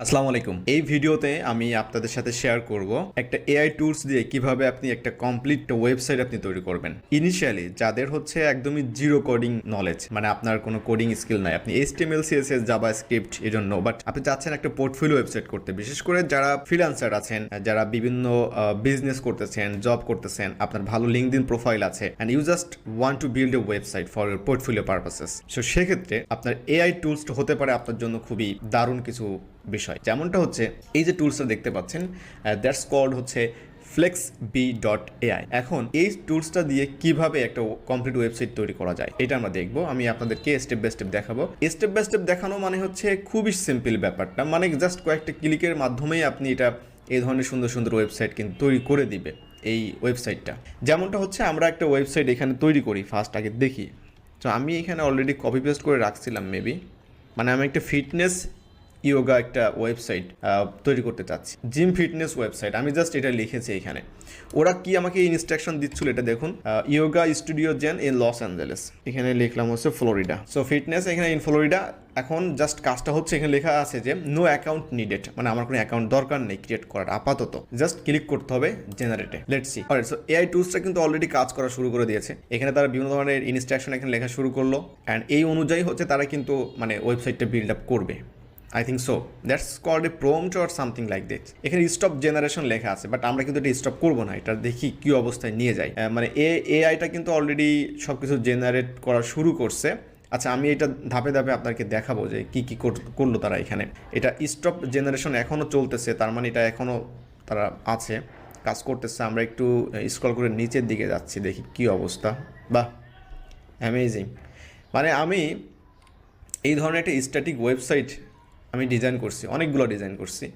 আসসালামু আলাইকুম। এই ভিডিওতে আমি আপনাদের সাথে শেয়ার করব একটা এআই টুলস দিয়ে কীভাবে আপনি একটা কমপ্লিট ওয়েবসাইট আপনি তৈরি করবেন। ইনিশিয়ালি যাদের হচ্ছে একদমই জিরো কোডিং নলেজ মানে আপনার কোনো কোডিং স্কিল নাই, আপনি এইচটিএমএল সিএসএস জাভা স্ক্রিপ্ট এই জন্য বাট আপনি চাচ্ছেন একটা পোর্টফোলিও ওয়েবসাইট করতে, বিশেষ করে যারা ফ্রিল্যান্সার আছেন, যারা বিভিন্ন বিজনেস করতেছেন জব করতেছেন, আপনার ভালো লিঙ্কদিন প্রোফাইল আছে and you just want to build a website for portfolio purposes so সেক্ষেত্রে আপনার এআই টুলসটা হতে পারে আপনার জন্য খুবই দারুণ কিছু বিষয়। যেমনটা হচ্ছে, এই যে টুলসটা দেখতে পাচ্ছেন দ্যাটস কল্ড হচ্ছে ফ্লেক্স বি ডট এআই এখন এই টুলসটা দিয়ে কীভাবে একটা কমপ্লিট ওয়েবসাইট তৈরি করা যায়, এটা আমরা দেখব। আমি আপনাদেরকে স্টেপ বাই স্টেপ দেখাবো। স্টেপ বাই স্টেপ দেখানো মানে হচ্ছে খুবই সিম্পল ব্যাপারটা মানে জাস্ট কয়েকটা ক্লিকের মাধ্যমেই আপনি এটা এই ধরনের সুন্দর সুন্দর ওয়েবসাইট কিন্তু তৈরি করে দিবে, এই ওয়েবসাইটটা যেমনটা হচ্ছে, আমরা একটা ওয়েবসাইট এখানে তৈরি করি ফার্স্ট আগে দেখি। তো আমি এখানে অলরেডি কপি পেস্ট করে রাখছিলাম মেবি মানে আমি একটা ফিটনেস ইয়োগা একটা ওয়েবসাইট তৈরি করতে চাচ্ছি। জিম ফিটনেস ওয়েবসাইট আমি জাস্ট এটা লিখেছি এখানে। ওরা কি আমাকে ইনস্ট্রাকশন দিচ্ছিল এটা দেখুন yoga studio zen in Los Angeles এখানে লিখলাম হচ্ছে ফ্লোরিডা সো ফিটনেস এখানে ইন ফ্লোরিডা এখন জাস্ট কাজটা হচ্ছে এখানে লেখা আছে যে নো অ্যাকাউন্ট নিডেড মানে আমার কোনো অ্যাকাউন্ট দরকার নেই ক্রিয়েট করার, আপাতত। জাস্ট ক্লিক করতে হবে জেনারেটে লেটস সি সো এআই টুলসটা কিন্তু অলরেডি কাজ করা শুরু করে দিয়েছে। এখানে তারা বিভিন্ন ধরনের ইনস্ট্রাকশন এখানে লেখা শুরু করল। অ্যান্ড এই অনুযায়ী হচ্ছে তারা কিন্তু মানে ওয়েবসাইটটা বিল্ড আপ করবে। I think so that's called a prompt or something like this এখানে স্টপ জেনারেশন লেখা আছে বাট আমরা কিন্তু এটা স্টপ করব না এটা দেখি কি অবস্থায় নিয়ে আহ, মানে এ এআইটা কিন্তু অলরেডি সব কিছু জেনারেট করা শুরু করছে। আচ্ছা আমি এটা ধাপে ধাপে আপনাকে দেখাবো যে কি কি কর- করল তারা এখানে। এটা স্টপ জেনারেশন এখনও চলতেছে তার মানে এটা এখনও তারা আছে কাজ করতেছে। আমরা একটু স্ক্রল করে নিচের দিকে যাচ্ছি দেখি কি অবস্থা। বাহ অ্যামেজিং মানে আমি এই ধরনের একটা স্ট্যাটিক ওয়েবসাইট আমি ডিজাইন করছি, অনেকগুলো ডিজাইন করছি।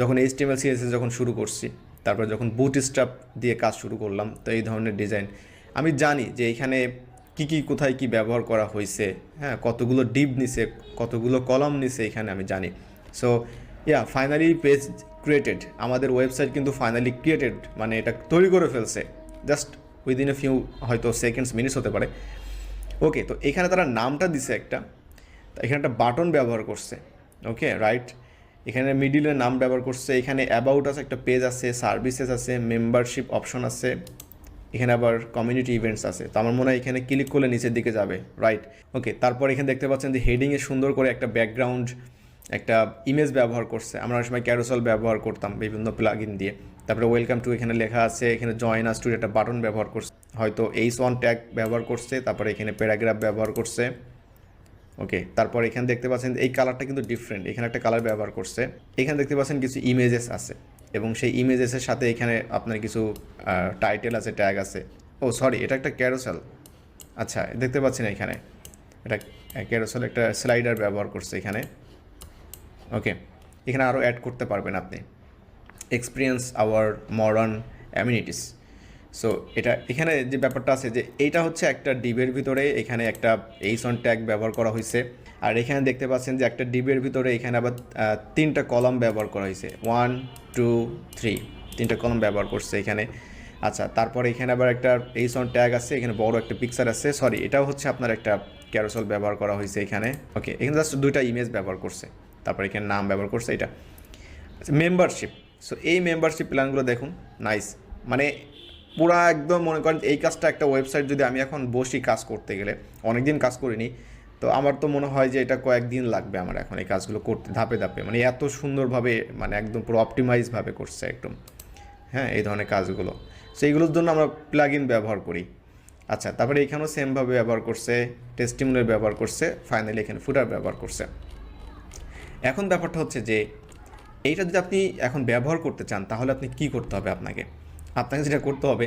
যখন H T M L CSS যখন শুরু করছি, তারপর যখন বুট স্টাপ দিয়ে কাজ শুরু করলাম, তো এই ধরনের ডিজাইন আমি জানি যে এখানে কি কি, কোথায় কি ব্যবহার করা হয়েছে হ্যাঁ কতগুলো ডিপ নিছে, কতগুলো কলম নিছে এখানে আমি জানি। So yeah finally page created আমাদের ওয়েবসাইট কিন্তু ফাইনালি ক্রিয়েটেড মানে এটা তৈরি করে ফেলছে। জাস্ট উইদিন এ ফিউ হয়তো সেকেন্ডস মিনিটস হতে পারে। ওকে তো এখানে তারা নামটা দিছে একটা। এখানে একটা বাটন ব্যবহার করছে। ওকে রাইট এখানে মিডিলের নাম ব্যবহার করছে, এখানে অ্যাবাউট আছে, একটা পেজ আছে সার্ভিসেস আছে মেম্বারশিপ অপশন আছে, এখানে আবার কমিউনিটি ইভেন্টস আছে। তো আমার মনে হয় এখানে ক্লিক করলে নিচের দিকে যাবে রাইট ওকে তারপর এখানে দেখতে পাচ্ছেন যে হেডিংয়ে সুন্দর করে একটা ব্যাকগ্রাউন্ড একটা ইমেজ ব্যবহার করছে। আমরা অনেক সময় ক্যারোসল ব্যবহার করতাম বিভিন্ন প্লাগ দিয়ে। তারপরে ওয়েলকাম টু এখানে লেখা আছে, এখানে জয়েন আস টু একটা বাটন ব্যবহার করছে। হয়তো এইচ ওয়ান ট্যাগ ব্যবহার করছে, তারপরে এখানে প্যারাগ্রাফ ব্যবহার করছে। ওকে তারপর এখানে দেখতে পাচ্ছেন এই কালারটা কিন্তু ডিফারেন্ট এখানে একটা কালার ব্যবহার করছে। এখানে দেখতে পাচ্ছেন কিছু ইমেজেস আছে এবং সেই ইমেজেসের সাথে এখানে আপনার কিছু টাইটেল আছে ট্যাগ আছে। ও সরি এটা একটা ক্যারোসেল আচ্ছা দেখতে পাচ্ছেন এখানে। এটা ক্যারোসেল একটা স্লাইডার ব্যবহার করছে এখানে। ওকে এখানে আরও অ্যাড করতে পারবেন আপনি। Experience our modern amenities so এটা, এখানে যে ব্যাপারটা আছে যে এইটা হচ্ছে একটা ডিবের ভিতরে এখানে একটা এইসন ট্যাগ ব্যবহার করা হয়েছে আর এখানে দেখতে পাচ্ছেন যে একটা ডিবের ভিতরে এখানে আবার তিনটা কলম ব্যবহার করা হয়েছে ওয়ান টু থ্রি তিনটা কলম ব্যবহার করছে এখানে। আচ্ছা তারপরে এখানে আবার একটা এইসন ট্যাগ আছে, এখানে বড় একটা পিকচার আছে। সরি এটাও হচ্ছে আপনার একটা ক্যারোসল ব্যবহার করা হয়েছে এখানে। ওকে এখানে জাস্ট দুইটা ইমেজ ব্যবহার করছে। তারপর এখানে নাম ব্যবহার করছে এটা। মেম্বারশিপ সো এই মেম্বারশিপ প্ল্যানগুলো দেখুন। নাইস মানে পুরা একদম মনে করেন এই কাজটা একটা ওয়েবসাইট যদি আমি এখন বসি কাজ করতে গেলে অনেক দিন কাজ করিনি, তো আমার তো মনে হয় যে এটা কয়েকদিন লাগবে আমার এখন এই কাজগুলো করতে ধাপে ধাপে। মানে এত সুন্দরভাবে মানে একদম পুরো অপটিমাইজভাবে করছে একদম। হ্যাঁ এই ধরনের কাজগুলো। সো এইগুলোর জন্য আমরা প্লাগ ইন ব্যবহার করি। আচ্ছা তারপরে এখানেও সেমভাবে ব্যবহার করছে টেস্টিমুলের ব্যবহার করছে ফাইনালি এখানে ফুটার ব্যবহার করছে। এখন ব্যাপারটা হচ্ছে যে, এইটা যদি আপনি এখন ব্যবহার করতে চান, তাহলে আপনি কি করতে হবে আপনাকে? আপনাকে যেটা করতে হবে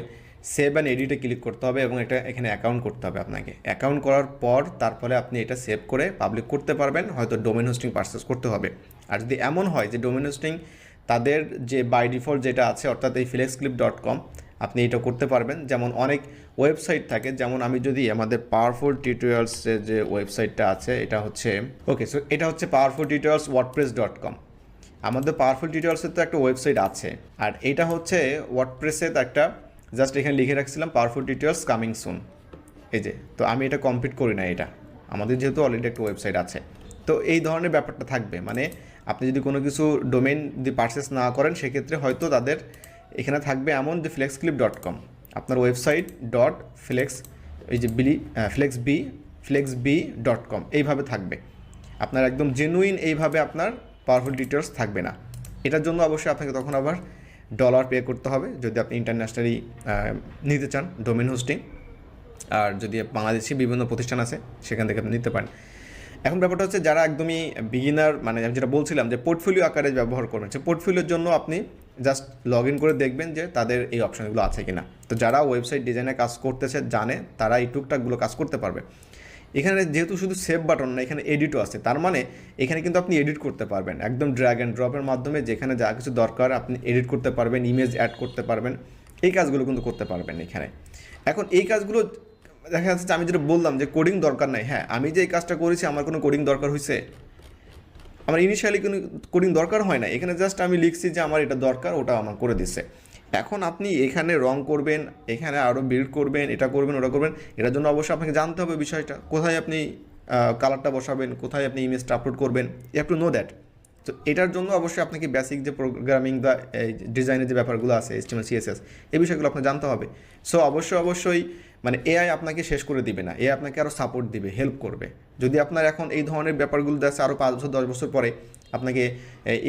সেভ অ্যান্ড এডিটে ক্লিক করতে হবে এবং এটা এখানে অ্যাকাউন্ট করতে হবে আপনাকে। অ্যাকাউন্ট করার পর তারপরে আপনি এটা সেভ করে পাবলিক করতে পারবেন, হয়তো ডোমেন হোস্টিং পারচেস করতে হবে। আর যদি এমন হয় যে ডোমেন হোস্টিং তাদের যে বাই ডিফল্ট যেটা আছে, অর্থাৎ এই ফ্লেক্সক্লিপ ডট কম আপনি এটা করতে পারবেন। যেমন অনেক ওয়েবসাইট থাকে, যেমন আমি যদি আমাদের পাওয়ারফুল টিউটোরিয়ালসের যে ওয়েবসাইটটা আছে, এটা হচ্ছে ওকে সো এটা হচ্ছে powerful tutorials WordPress dot com আমাদের পাওয়ারফুল টিউটোরিয়ালসের তো একটা ওয়েবসাইট আছে। আর এটা হচ্ছে ওয়ার্ডপ্রেসের একটা জাস্ট এখানে লিখে রাখছিলাম পাওয়ারফুল টিউটোরিয়ালস কামিং সুন এই যে, তো আমি এটা কমপ্লিট করি না এটা। আমাদের যেহেতু অলরেডি একটা ওয়েবসাইট আছে। তো এই ধরনের ব্যাপারটা থাকবে। মানে আপনি যদি কোনো কিছু ডোমেন যদি পারচেস না করেন, সেক্ষেত্রে হয়তো তাদের এখানে থাকবে এমন যে ফ্লেক্স ক্লিপ ডট কম আপনার ওয়েবসাইট ডট ফ্লেক্স এই যে বিলি flex B flex B dot com এইভাবে থাকবে। আপনার একদম জেনুইন এইভাবে আপনার পাওয়ারফুল ডিটেলস থাকবে না। এটার জন্য অবশ্যই আপনাকে তখন আবার ডলার পে করতে হবে যদি আপনি ইন্টারন্যাশনালি নিতে চান ডোমেন হোস্টিং আর যদি বাংলাদেশি বিভিন্ন প্রতিষ্ঠান আছে, সেখান থেকে আপনি নিতে পারেন। এখন ব্যাপারটা হচ্ছে যারা একদমই বিগিনার মানে আমি যেটা বলছিলাম যে পোর্টফোলিও আকারে ব্যবহার করবেন, সে পোর্টফোলিওর জন্য আপনি জাস্ট লগ ইন করে দেখবেন যে তাদের এই অপশানগুলো আছে কি না তো যারা ওয়েবসাইট ডিজাইনে কাজ করতেছে, জানে তারা এই টুকটাকগুলো কাজ করতে পারবে। এখানে যেহেতু শুধু সেভ বাটন না, এখানে এডিটও আছে। তার মানে এখানে কিন্তু আপনি এডিট করতে পারবেন। একদম ড্র্যাগ অ্যান্ড ড্রপের মাধ্যমে যেখানে যা কিছু দরকার আপনি এডিট করতে পারবেন ইমেজ অ্যাড করতে পারবেন। এই কাজগুলো কিন্তু করতে পারবেন এখানে। এখন এই কাজগুলো দেখা যাচ্ছে আমি যেটা বললাম যে কোডিং দরকার নাই। হ্যাঁ আমি যে এই কাজটা করেছি, আমার কোনো কোডিং দরকার হয়েছে আমার ইনিশিয়ালি কোনো কোডিং দরকার হয় না এখানে জাস্ট আমি লিখছি যে আমার এটা দরকার, ওটা আমার করে দিচ্ছে এখন আপনি এখানে রং করবেন, এখানে আরও বিল্ড করবেন, এটা করবেন, ওটা করবেন, এটার জন্য অবশ্যই আপনাকে জানতে হবে বিষয়টা, কোথায় আপনি কালারটা বসাবেন, কোথায় আপনি ইমেজটা আপলোড করবেন you have to know that তো এটার জন্য অবশ্যই আপনাকে বেসিক যে প্রোগ্রামিং বা ডিজাইনের যে ব্যাপারগুলো আছে এসটিএমএল সিএসএস এই বিষয়গুলো আপনাকে জানতে হবে। সো অবশ্যই অবশ্যই মানে এআই আপনাকে শেষ করে দিবে না এআই আপনাকে আরও সাপোর্ট দিবে হেল্প করবে। যদি আপনার এখন এই ধরনের ব্যাপারগুলো দেখছে আরও পাঁচ বছর, দশ বছর পরে, আপনাকে,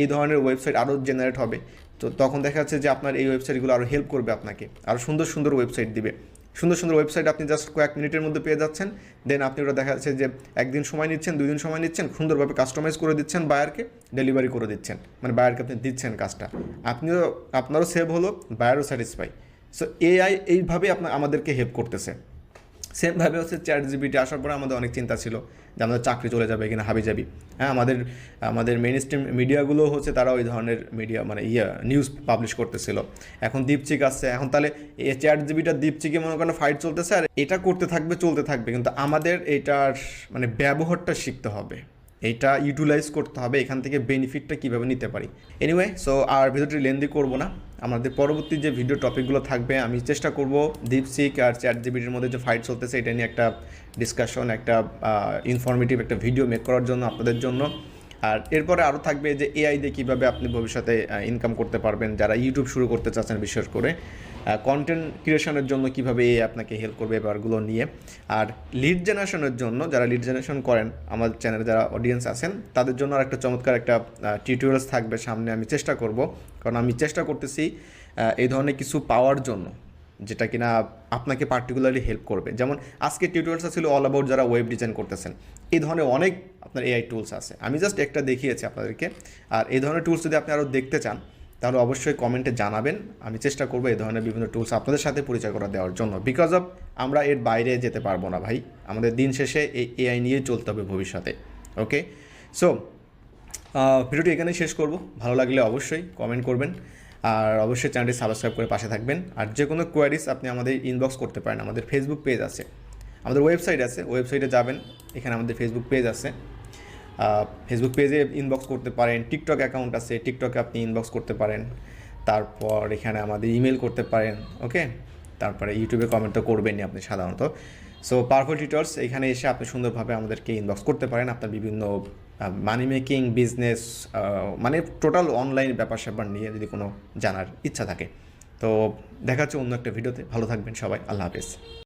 এই ধরনের ওয়েবসাইট আরও জেনারেট হবে। তো তখন দেখা যাচ্ছে যে আপনার এই ওয়েবসাইটগুলো আরও হেল্প করবে আপনাকে। আরও সুন্দর সুন্দর ওয়েবসাইট দিবে। সুন্দর সুন্দর ওয়েবসাইট আপনি জাস্ট কয়েক মিনিটের মধ্যে পেয়ে যাচ্ছেন। দেন আপনি ওটা দেখা যাচ্ছে যে একদিন সময় নিচ্ছেন, দুই দিন সময় নিচ্ছেন, সুন্দরভাবে কাস্টমাইজ করে দিচ্ছেন বায়ারকে ডেলিভারি করে দিচ্ছেন। মানে বায়ারকে আপনি দিচ্ছেন কাজটা। আপনিও, আপনারও সেভ হলো বায়ারও স্যাটিসফাই সো এআই এইভাবেই আপনার আমাদেরকে হেল্প করতেছে। সেমভাবে হচ্ছে চ্যাট জিবিটি আসার পরে আমাদের অনেক চিন্তা ছিল যে আমাদের চাকরি চলে যাবে কিনা হাবি যাবি হ্যাঁ আমাদের আমাদের মেন স্ট্রিম মিডিয়াগুলো হচ্ছে তারা ওই ধরনের মিডিয়া মানে ইয়ে নিউজ পাবলিশ করতেছিল। এখন দীপচিক আসছে। এখন তাহলে এই চ্যাট জিবিটা দীপচিকে মনে করেন ফাইট চলতেছে আর এটা করতে থাকবে, চলতে থাকবে। কিন্তু আমাদের এটার মানে ব্যবহারটা শিখতে হবে। এটা ইউটিলাইজ করতে হবে, এখান থেকে বেনিফিটটা কীভাবে নিতে পারি। এনিওয়ে সো আর ভিডিওটি লেন্দি করব না। আমাদের পরবর্তী যে ভিডিও টপিকগুলো থাকবে, আমি চেষ্টা করব দীপসিক আর চ্যাট জিবিটির মধ্যে যে ফাইট চলতেছে, এটা নিয়ে একটা ডিসকাশন একটা ইনফরমেটিভ একটা ভিডিও মেক করার জন্য আপনাদের জন্য। আর এরপরে আরও থাকবে যে এআই দিয়ে কীভাবে আপনি ভবিষ্যতে ইনকাম করতে পারবেন, যারা ইউটিউব শুরু করতে চাচ্ছেন বিশেষ করে। কন্টেন্ট ক্রিয়েশনের জন্য কীভাবে এ আপনাকে হেল্প করবে ব্যাপারগুলো নিয়ে। আর লিড জেনারেশনের জন্য যারা লিড জেনারেশন করেন, আমার চ্যানেলে যারা অডিয়েন্স আছেন, তাদের জন্য আর একটা চমৎকার একটা টিউটোরিয়ালস থাকবে সামনে আমি চেষ্টা করব। কারণ আমি চেষ্টা করতেছি এই ধরনের কিছু পাওয়ার জন্য, যেটা কিনা আপনাকে পার্টিকুলারলি হেল্প করবে। যেমন আজকে টিউটোরিয়ালসটা ছিল অল অ্যাবাউট যারা ওয়েব ডিজাইন করতেছেন। এই ধরনের অনেক আপনার এআই টুলস আছে। আমি জাস্ট একটা দেখিয়েছি আপনাদেরকে। আর এই ধরনের টুলস যদি আপনি আরও দেখতে চান, তাহলে অবশ্যই কমেন্টে জানাবেন। আমি চেষ্টা করব এই ধরনের বিভিন্ন টুলস আপনাদের সাথে পরিচয় করা দেওয়ার জন্য। বিকজ অফ আমরা এর বাইরে যেতে পারব না ভাই। আমাদের দিন শেষে এই এআই নিয়ে চলতে হবে ভবিষ্যতে। ওকে সো ভিডিওটি এখানেই শেষ করব। ভালো লাগলে অবশ্যই কমেন্ট করবেন। আর অবশ্যই চ্যানেলটি সাবস্ক্রাইব করে পাশে থাকবেন। আর যে কোনো কোয়ারিজ আপনি আমাদের ইনবক্স করতে পারেন। আমাদের ফেসবুক পেজ আছে। আমাদের ওয়েবসাইট আছে ওয়েবসাইটে যাবেন, এখানে আমাদের ফেসবুক পেজ আছে। ফেসবুক পেজে ইনবক্স করতে পারেন টিকটক অ্যাকাউন্ট আছে টিকটকে আপনি ইনবক্স করতে পারেন। তারপর এখানে আমাদের ইমেল করতে পারেন ওকে তারপরে ইউটিউবে কমেন্ট তো করবেনই আপনি সাধারণত। সো পাওয়ারফুল টিউটর্স এখানে এসে আপনি সুন্দরভাবে আমাদেরকে ইনবক্স করতে পারেন। আপনার বিভিন্ন মানি মেকিং বিজনেস মানে টোটাল অনলাইন ব্যাপার স্যাপার নিয়ে যদি কোনো জানার ইচ্ছা থাকে। তো, দেখা হচ্ছে অন্য একটা ভিডিওতে ভালো থাকবেন সবাই। আল্লাহ হাফেজ।